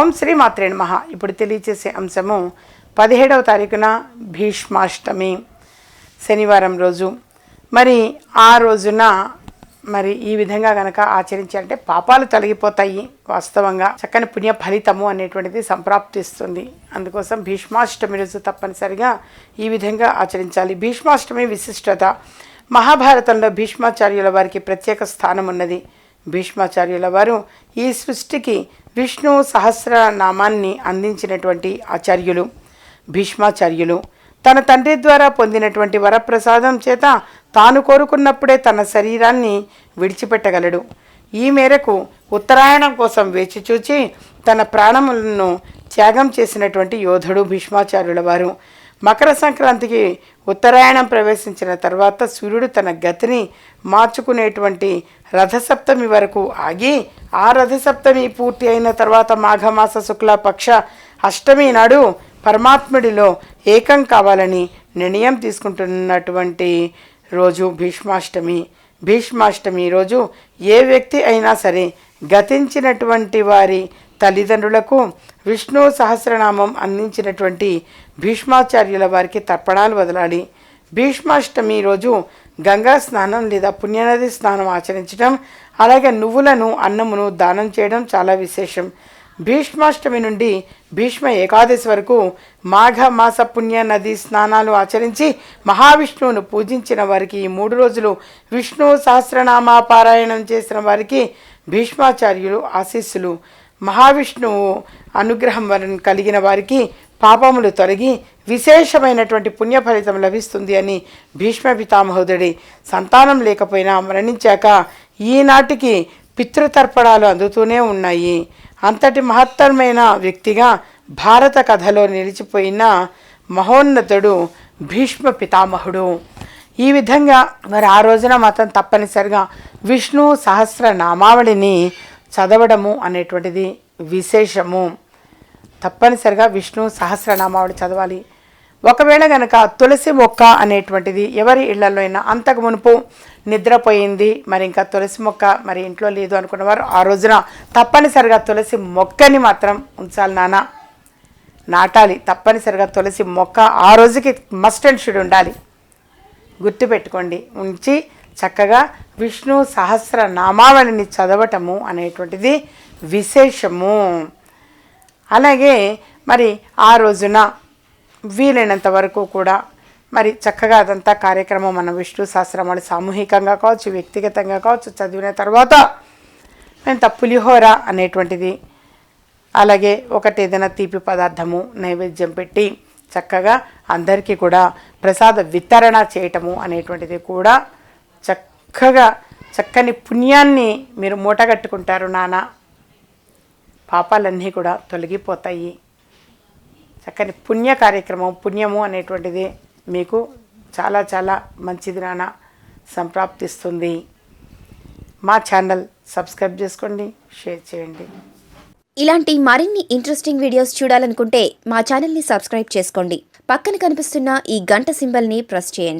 ఓం శ్రీ మాత్రే నమ. ఇప్పుడు తెలియచేసే అంశము పదిహేడవ తారీఖున భీష్మాష్టమి శనివారం రోజు. మరి ఆ రోజున మరి ఈ విధంగా గనక ఆచరించాలంటే పాపాలు తొలగిపోతాయి వాస్తవంగా. చక్కని పుణ్య ఫలితము అనేటువంటిది సంప్రాప్తిస్తుంది. అందుకోసం భీష్మాష్టమి రోజు తప్పనిసరిగా ఈ విధంగా ఆచరించాలి. భీష్మాష్టమి విశిష్టత. మహాభారతంలో భీష్మాచార్యుల వారికి ప్రత్యేక స్థానం ఉన్నది భీష్మాచార్యుల వారు ఈ సృష్టికి విష్ణు సహస్రనామాన్ని అందించినటువంటి ఆచార్యులు. భీష్మాచార్యులు తన తండ్రి ద్వారా పొందినటువంటి వరప్రసాదం చేత తాను కోరుకున్నప్పుడే తన శరీరాన్ని విడిచిపెట్టగలడు. ఈ మేరకు ఉత్తరాయణం కోసం వేచి చూచి తన ప్రాణములను త్యాగం చేసినటువంటి యోధుడు భీష్మాచార్యుల వారు. మకర సంక్రాంతికి ఉత్తరాయణం ప్రవేశించిన తర్వాత సూర్యుడు తన గతిని మార్చుకునేటువంటి రథసప్తమి వరకు ఆగి ఆ రథసప్తమి పూర్తి అయిన తర్వాత మాఘమాస శుక్ల పక్ష అష్టమి నాడు పరమాత్ముడిలో ఏకం కావాలని నిర్ణయం తీసుకుంటున్నటువంటి రోజు భీష్మాష్టమి. భీష్మాష్టమి రోజు ఏ వ్యక్తి అయినా సరే గతించినటువంటి వారి తల్లిదండ్రులకు విష్ణు సహస్రనామం అందించినటువంటి భీష్మాచార్యుల వారికి తర్పణాలు వదలాలి. భీష్మాష్టమి రోజు గంగా స్నానం లేదా పుణ్యనది స్నానం ఆచరించడం అలాగే నువ్వులను అన్నమును దానం చేయడం చాలా విశేషం. భీష్మాష్టమి నుండి భీష్మ ఏకాదశి వరకు మాఘ మాస పుణ్య నది స్నానాలు ఆచరించి మహావిష్ణువును పూజించిన వారికి ఈ మూడు రోజులు విష్ణు సహస్రనామా పారాయణం చేసిన వారికి భీష్మాచార్యులు ఆశీస్సులు. మహావిష్ణువు అనుగ్రహం వలన కలిగిన వారికి పాపములు తొలగి విశేషమైనటువంటి పుణ్య ఫలితం లభిస్తుంది అని భీష్మ పితామహోదరి సంతానం లేకపోయినా మరణించాక ఈనాటికి పితృతర్పణాలు అందుతూనే ఉన్నాయి. అంతటి మహత్తరమైన వ్యక్తిగా భారత కథలో నిలిచిపోయిన మహోన్నతుడు భీష్మ పితామహుడు. ఈ విధంగా మరి ఆ రోజున మాత్రం తప్పనిసరిగా విష్ణు సహస్ర నామావళిని చదవడము అనేటువంటిది విశేషము. తప్పనిసరిగా విష్ణు సహస్రనామావళి చదవాలి. ఒకవేళ గనక తులసి మొక్క అనేటువంటిది ఎవరి ఇళ్ళలో అయినా అంతకు మునుపు నిద్రపోయింది మరి ఇంకా తులసి మొక్క మరి ఇంట్లో లేదు అనుకున్నవారు ఆ రోజున తప్పనిసరిగా తులసి మొక్కని మాత్రం ఉంచాలి నాన్న. నాటాలి. తప్పనిసరిగా తులసి మొక్క ఆ రోజుకి మస్ట్ అండ్ షుడ్ ఉండాలి. గుర్తుపెట్టుకోండి. ఉంచి చక్కగా విష్ణు సహస్ర నామావళిని చదవటము అనేటువంటిది విశేషము. అలాగే మరి ఆ రోజున వీలైనంత వరకు కూడా మరి చక్కగా అదంతా కార్యక్రమం మన విష్ణు సహస్రమాలు సామూహికంగా కావచ్చు వ్యక్తిగతంగా కావచ్చు చదివిన తర్వాత ఎంత పులిహోర అనేటువంటిది అలాగే ఒకటి ఏదైనా తీపి పదార్థము నైవేద్యం పెట్టి చక్కగా అందరికీ కూడా ప్రసాద వితరణ చేయటము అనేటువంటిది కూడా చక్క చక్కగా చక్కని పుణ్యాన్ని మీరు మూటగట్టుకుంటారు నాన్న పాపాలన్నీ కూడా తొలగిపోతాయి. చక్కని పుణ్య కార్యక్రమం పుణ్యము అనేటువంటిది మీకు చాలా చాలా మంచిది నాన్న సంప్రాప్తిస్తుంది. మా ఛానల్ సబ్స్క్రైబ్ చేసుకోండి షేర్ చేయండి. ఇలాంటి మరిన్ని ఇంట్రెస్టింగ్ వీడియోస్ చూడాలనుకుంటే మా ఛానల్ని సబ్స్క్రైబ్ చేసుకోండి. పక్కన కనిపిస్తున్న ఈ గంట సింబల్ని ప్రెస్ చేయండి.